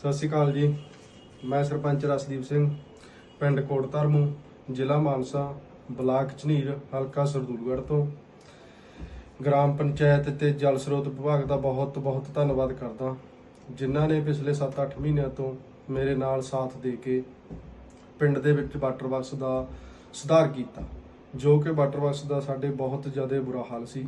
ਸਤਿ ਸ਼੍ਰੀ ਅਕਾਲ ਜੀ। ਮੈਂ ਸਰਪੰਚ ਰਸਦੀਪ ਸਿੰਘ, ਪਿੰਡ ਕੋਟ ਧਰਮੂ ਜ਼ਿਲ੍ਹਾ ਮਾਨਸਾ, ਬਲਾਕ ਝਨੀਰ, ਹਲਕਾ ਸਰਦੂਲਗੜ੍ਹ ਤੋਂ। ਗ੍ਰਾਮ ਪੰਚਾਇਤ ਤੇ ਜਲ ਸਰੋਤ ਵਿਭਾਗ ਦਾ ਬਹੁਤ ਬਹੁਤ ਧੰਨਵਾਦ ਕਰਦਾ। ਜਿਨ੍ਹਾਂ ਨੇ ਪਿਛਲੇ 7-8 ਮਹੀਨਿਆਂ ਤੋਂ ਮੇਰੇ ਨਾਲ ਸਾਥ ਦੇ ਕੇ ਪਿੰਡ ਦੇ ਵਿੱਚ ਵਾਟਰ ਬਾਕਸ ਦਾ ਸੁਧਾਰ ਕੀਤਾ, ਜੋ ਕਿ ਵਾਟਰ ਬਾਕਸ ਦਾ ਸਾਡੇ ਬਹੁਤ ਜ਼ਿਆਦਾ ਬੁਰਾ ਹਾਲ ਸੀ।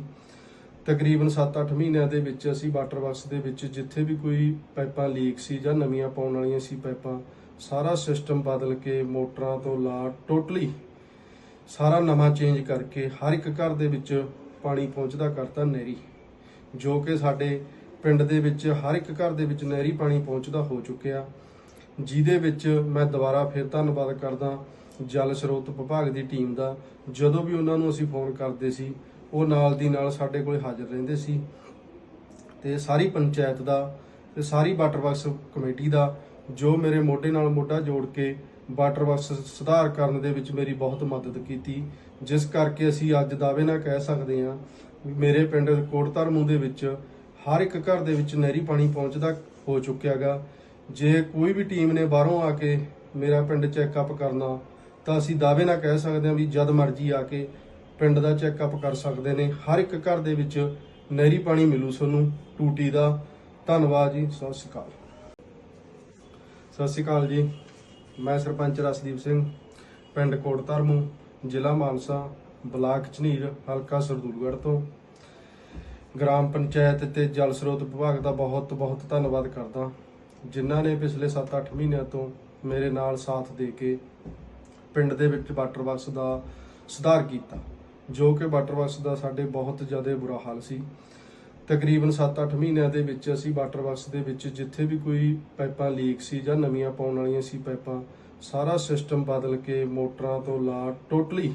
ਤਕਰੀਬਨ 7-8 ਮਹੀਨਿਆਂ ਦੇ ਵਿੱਚ ਅਸੀਂ ਵਾਟਰ ਬਾਕਸ ਦੇ ਵਿੱਚ ਜਿੱਥੇ ਵੀ ਕੋਈ ਪਾਈਪਾਂ ਲੀਕ ਸੀ ਜਾਂ ਨਵੀਆਂ ਪਾਉਣ ਵਾਲੀਆਂ ਸੀ ਪਾਈਪਾਂ, ਸਾਰਾ ਸਿਸਟਮ ਬਦਲ ਕੇ ਮੋਟਰਾਂ ਤੋਂ ਲਾ ਟੋਟਲੀ ਸਾਰਾ ਨਵਾਂ ਚੇਂਜ ਕਰਕੇ ਹਰ ਇੱਕ ਘਰ ਦੇ ਵਿੱਚ ਪਾਣੀ ਪਹੁੰਚਦਾ ਕਰਤਾ ਨਹਿਰੀ, ਜੋ ਕਿ ਸਾਡੇ ਪਿੰਡ ਦੇ ਵਿੱਚ ਹਰ ਇੱਕ ਘਰ ਦੇ ਵਿੱਚ ਨਹਿਰੀ ਪਾਣੀ ਪਹੁੰਚਦਾ ਹੋ ਚੁੱਕਿਆ, ਜਿਹਦੇ ਵਿੱਚ ਮੈਂ ਦੁਬਾਰਾ ਫਿਰ ਧੰਨਵਾਦ ਕਰਦਾ ਜਲ ਸਰੋਤ ਵਿਭਾਗ ਦੀ ਟੀਮ ਦਾ, ਜਦੋਂ ਵੀ ਉਹਨਾਂ ਨੂੰ ਅਸੀਂ ਫੋਨ ਕਰਦੇ ਸੀ ਉਹ ਨਾਲ ਦੀ ਨਾਲ ਸਾਡੇ ਕੋਲੇ ਹਾਜ਼ਰ ਰਹਿੰਦੇ ਸੀ ਤੇ ਸਾਰੀ ਪੰਚਾਇਤ ਦਾ ਤੇ ਸਾਰੀ ਵਾਟਰ ਬਾਕਸ ਕਮੇਟੀ ਦਾ, ਜੋ ਮੇਰੇ ਮੋਢੇ ਨਾਲ ਮੋਢਾ ਜੋੜ ਕੇ ਵਾਟਰ ਬਾਕਸ ਸੁਧਾਰ ਕਰਨ ਦੇ ਵਿੱਚ ਮੇਰੀ ਬਹੁਤ ਮਦਦ ਕੀਤੀ, ਜਿਸ ਕਰਕੇ ਅਸੀਂ ਅੱਜ ਦਾਅਵੇ ਨਾਲ ਕਹਿ ਸਕਦੇ ਹਾਂ ਮੇਰੇ ਪਿੰਡ ਕੋਟ ਧਰਮੂ ਦੇ ਵਿੱਚ ਹਰ ਇੱਕ ਘਰ ਦੇ ਵਿੱਚ ਨਹਿਰੀ ਪਾਣੀ ਪਹੁੰਚਦਾ ਹੋ ਚੁੱਕਿਆਗਾ ਜੇ ਕੋਈ ਵੀ ਟੀਮ ਨੇ ਬਾਹਰੋਂ ਆ ਕੇ ਮੇਰਾ ਪਿੰਡ ਚੈੱਕਅਪ ਕਰਨਾ, ਤਾਂ ਅਸੀਂ ਦਾਅਵੇ ਨਾਲ ਕਹਿ ਸਕਦੇ ਹਾਂ ਵੀ ਜਦ ਮਰਜ਼ੀ ਆ ਕੇ ਪਿੰਡ ਦਾ ਚੈੱਕਅਪ ਕਰ ਸਕਦੇ ਨੇ। ਹਰ ਇੱਕ ਘਰ ਦੇ ਵਿੱਚ ਨਹਿਰੀ ਪਾਣੀ ਮਿਲੂ ਤੁਹਾਨੂੰ। ਟੂਟੀ ਦਾ। ਧੰਨਵਾਦ ਜੀ। ਸਤਿ ਸ਼੍ਰੀ ਅਕਾਲ। ਸਤਿ ਸ਼੍ਰੀ ਅਕਾਲ ਜੀ। ਮੈਂ ਸਰਪੰਚ ਰਸਦੀਪ ਸਿੰਘ, ਪਿੰਡ ਕੋਟ ਧਰਮੂ ਜ਼ਿਲ੍ਹਾ ਮਾਨਸਾ, ਬਲਾਕ ਝਨੀਰ, ਹਲਕਾ ਸਰਦੂਲਗੜ੍ਹ ਤੋਂ। ਗ੍ਰਾਮ ਪੰਚਾਇਤ ਤੇ ਜਲ ਸਰੋਤ ਵਿਭਾਗ ਦਾ ਬਹੁਤ ਬਹੁਤ ਧੰਨਵਾਦ ਕਰਦਾ। ਜਿਨ੍ਹਾਂ ਨੇ ਪਿਛਲੇ 7-8 ਮਹੀਨਿਆਂ ਤੋਂ ਮੇਰੇ ਨਾਲ ਸਾਥ ਦੇ ਕੇ ਪਿੰਡ ਦੇ ਵਿੱਚ ਵਾਟਰ ਬਾਕਸ ਦਾ ਸੁਧਾਰ ਕੀਤਾ। ਜੋ ਕਿ ਵਾਟਰ ਬਾਕਸ ਦਾ ਸਾਡੇ ਬਹੁਤ ਜ਼ਿਆਦਾ ਬੁਰਾ ਹਾਲ ਸੀ। ਤਕਰੀਬਨ 7-8 ਮਹੀਨਿਆਂ ਦੇ ਵਿੱਚ ਅਸੀਂ ਵਾਟਰ ਬਾਕਸ ਦੇ ਵਿੱਚ ਜਿੱਥੇ ਵੀ ਕੋਈ ਪਾਈਪਾਂ ਲੀਕ ਸੀ ਜਾਂ ਨਵੀਆਂ ਪਾਉਣ ਵਾਲੀਆਂ ਸੀ ਪਾਈਪਾਂ, ਸਾਰਾ ਸਿਸਟਮ ਬਦਲ ਕੇ ਮੋਟਰਾਂ ਤੋਂ ਲਾ ਟੋਟਲੀ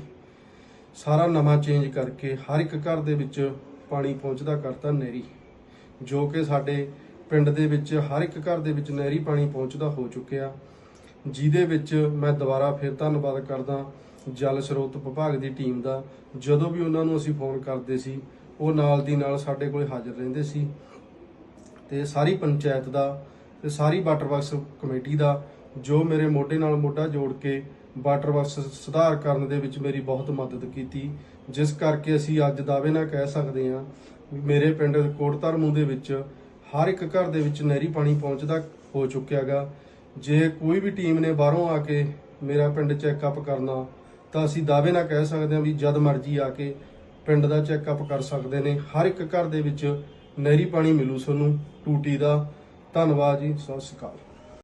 ਸਾਰਾ ਨਵਾਂ ਚੇਂਜ ਕਰਕੇ ਹਰ ਇੱਕ ਘਰ ਦੇ ਵਿੱਚ ਪਾਣੀ ਪਹੁੰਚਦਾ ਕਰਤਾ ਨਹਿਰੀ, ਜੋ ਕਿ ਸਾਡੇ ਪਿੰਡ ਦੇ ਵਿੱਚ ਹਰ ਇੱਕ ਘਰ ਦੇ ਵਿੱਚ ਨਹਿਰੀ ਪਾਣੀ ਪਹੁੰਚਦਾ ਹੋ ਚੁੱਕਿਆ। ਜਿਹਦੇ ਵਿੱਚ ਮੈਂ ਦੁਬਾਰਾ ਫਿਰ ਧੰਨਵਾਦ ਕਰਦਾ ਜਲ ਸਰੋਤ ਵਿਭਾਗ ਦੀ ਟੀਮ ਦਾ, ਜਦੋਂ ਵੀ ਉਹਨਾਂ ਨੂੰ ਅਸੀਂ ਫੋਨ ਕਰਦੇ ਸੀ, ਉਹ ਨਾਲ ਦੀ ਨਾਲ ਸਾਡੇ ਕੋਲ ਹਾਜ਼ਰ ਰਹਿੰਦੇ ਸੀ। ਤੇ ਸਾਰੀ ਪੰਚਾਇਤ ਦਾ ਤੇ ਸਾਰੀ ਵਾਟਰ ਬਾਕਸ ਕਮੇਟੀ ਦਾ, ਜੋ ਮੇਰੇ ਮੋਢੇ ਨਾਲ ਮੋਢਾ ਜੋੜ ਕੇ ਵਾਟਰ ਬਾਕਸ ਸੁਧਾਰ ਕਰਨ ਦੇ ਵਿੱਚ ਮੇਰੀ ਬਹੁਤ ਮਦਦ ਕੀਤੀ, ਜਿਸ ਕਰਕੇ ਅਸੀਂ ਅੱਜ ਦਾਅਵੇ ਨਾਲ ਕਹਿ ਸਕਦੇ ਹਾਂ, ਮੇਰੇ ਪਿੰਡ ਕੋਟ ਧਰਮੂ ਦੇ ਵਿੱਚ ਹਰ ਇੱਕ ਘਰ ਦੇ ਵਿੱਚ ਨਹਿਰੀ ਪਾਣੀ ਪਹੁੰਚਦਾ ਹੋ ਚੁੱਕਿਆਗਾ ਜੇ ਕੋਈ ਵੀ ਟੀਮ ਨੇ ਬਾਹਰੋਂ ਆ ਕੇ ਮੇਰਾ ਪਿੰਡ ਚੈੱਕਅਪ ਕਰਨਾ ਤਾਂ ਅਸੀਂ ਦਾਅਵੇ ਨਾਲ ਕਹਿ ਸਕਦੇ ਹਾਂ ਵੀ ਜਦ ਮਰਜ਼ੀ ਆ ਕੇ ਪਿੰਡ ਦਾ ਚੈੱਕਅਪ ਕਰ ਸਕਦੇ ਨੇ। ਹਰ ਇੱਕ ਘਰ ਦੇ ਵਿੱਚ ਨਹਿਰੀ ਪਾਣੀ ਮਿਲੂ ਤੁਹਾਨੂੰ ਟੂਟੀ ਦਾ ਧੰਨਵਾਦ ਜੀ। ਸਤਿ ਸ਼੍ਰੀ ਅਕਾਲ।